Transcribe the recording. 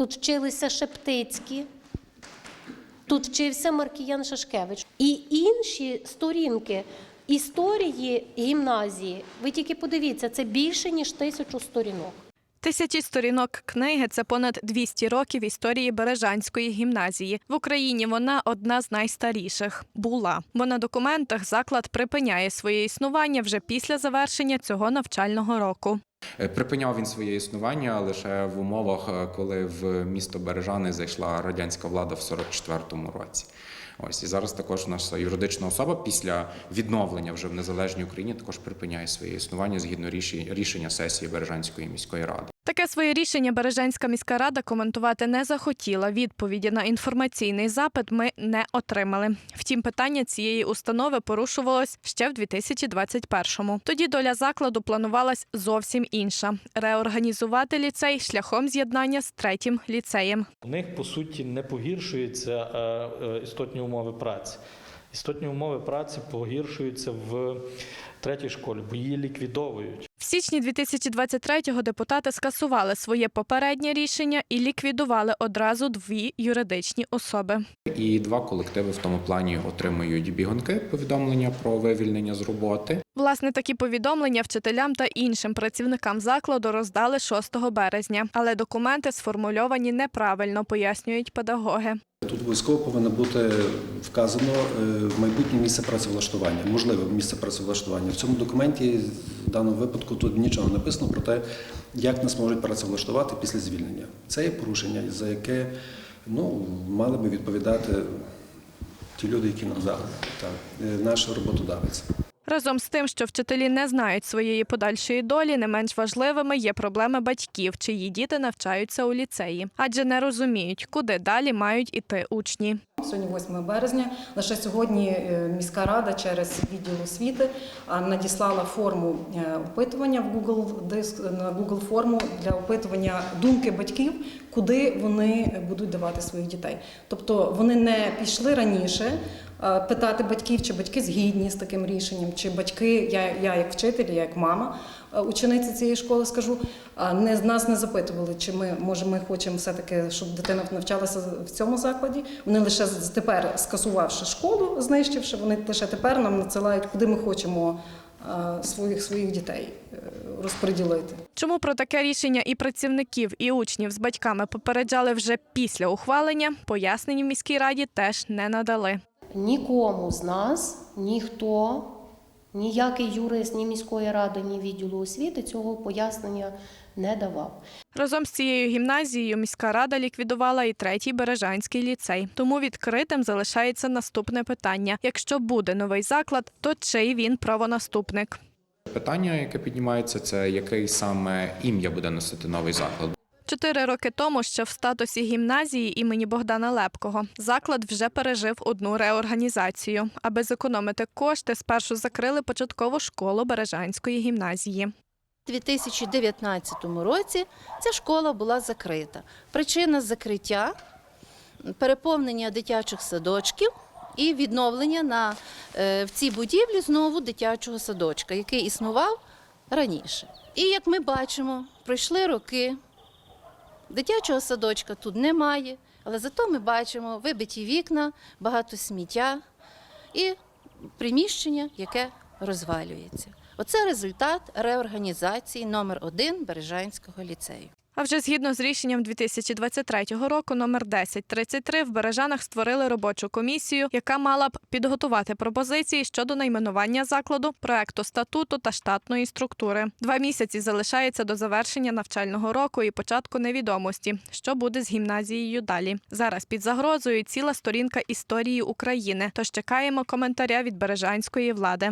тут вчилися Шептицькі, тут вчився Маркіян Шашкевич. І інші сторінки історії гімназії, ви тільки подивіться, це більше, ніж тисячу сторінок. Тисячі сторінок книги це понад 200 років історії Бережанської гімназії. В Україні вона одна з найстаріших була, бо на документах заклад припиняє своє існування вже після завершення цього навчального року. Е, Припиняв він своє існування лише в умовах, е, коли в місто Бережани зайшла радянська влада в 44-му році. Ось і зараз також наша юридична особа після відновлення вже в незалежній Україні також припиняє своє існування згідно рішення сесії Бережанської міської ради. Таке своє рішення Бережанська міська рада коментувати не захотіла. Відповіді на інформаційний запит ми не отримали. Втім, питання цієї установи порушувалось ще в 2021-му. Тоді доля закладу планувалась зовсім інша реорганізувати ліцей шляхом з'єднання з третім ліцеєм. У них по суті не погіршуються е, е, істотні умови праці. Істотні умови праці погіршуються в третій школі, бо її ліквідовують. Січні 2023-го депутати скасували своє попереднє рішення і ліквідували одразу дві юридичні особи. І два колективи в тому плані отримують бігунки повідомлення про вивільнення з роботи. Власне, такі повідомлення вчителям та іншим працівникам закладу роздали 6 березня, але документи сформульовані неправильно, пояснюють педагоги. Тут обов'язково повинно бути вказано е, майбутнє місце працевлаштування, можливе місце працевлаштування. В цьому документі в даному випадку тут нічого не написано про те, як нас можуть працевлаштувати після звільнення. Це є порушення, за яке ну, мали би відповідати ті люди, які нам дали. так, е, наш роботодавець. Разом з тим, що вчителі не знають своєї подальшої долі, не менш важливими є проблеми батьків, чиї діти навчаються у ліцеї, адже не розуміють, куди далі мають іти учні. Сьогодні 8 березня. Лише сьогодні е, міська рада через відділ освіти надіслала форму е, опитування в Google диск на Google форму для опитування думки батьків, куди вони будуть давати своїх дітей. Тобто вони не пішли раніше. Е, Питати батьків, чи батьки згідні з таким рішенням, чи батьки, я, я як вчитель, я як мама е, учениця цієї школи скажу, а, не нас не запитували, чи ми може ми хочемо все таки, щоб дитина навчалася в цьому закладі. Вони лише тепер, скасувавши школу, знищивши, вони лише тепер нам надсилають, куди ми хочемо своїх своїх дітей е, розподілити. Чому про таке рішення і працівників, і учнів з батьками попереджали вже після ухвалення, пояснень в міській раді теж не надали. Нікому з нас ніхто, ніякий юрист, ні міської ради, ні відділу освіти цього пояснення не давав. Разом з цією гімназією міська рада ліквідувала і третій Бережанський ліцей. Тому відкритим залишається наступне питання: якщо буде новий заклад, то чий він правонаступник? Питання, яке піднімається, це який саме ім'я буде носити новий заклад. Чотири роки тому, ще в статусі гімназії імені Богдана Лепкого, заклад вже пережив одну реорганізацію. Аби зекономити кошти, спершу закрили початкову школу Бережанської гімназії. У 2019 році ця школа була закрита. Причина закриття переповнення дитячих садочків і відновлення на, е, в цій будівлі знову дитячого садочка, який існував раніше. І як ми бачимо, пройшли роки, дитячого садочка тут немає, але зато ми бачимо вибиті вікна, багато сміття і приміщення, яке розвалюється. Оце результат реорганізації номер 1 Бережанського ліцею. А вже згідно з рішенням 2023 року номер 1033 в Бережанах створили робочу комісію, яка мала б підготувати пропозиції щодо найменування закладу, проекту статуту та штатної структури. Два місяці залишається до завершення навчального року і початку невідомості, що буде з гімназією далі. Зараз під загрозою ціла сторінка історії України. Тож чекаємо коментаря від бережанської влади.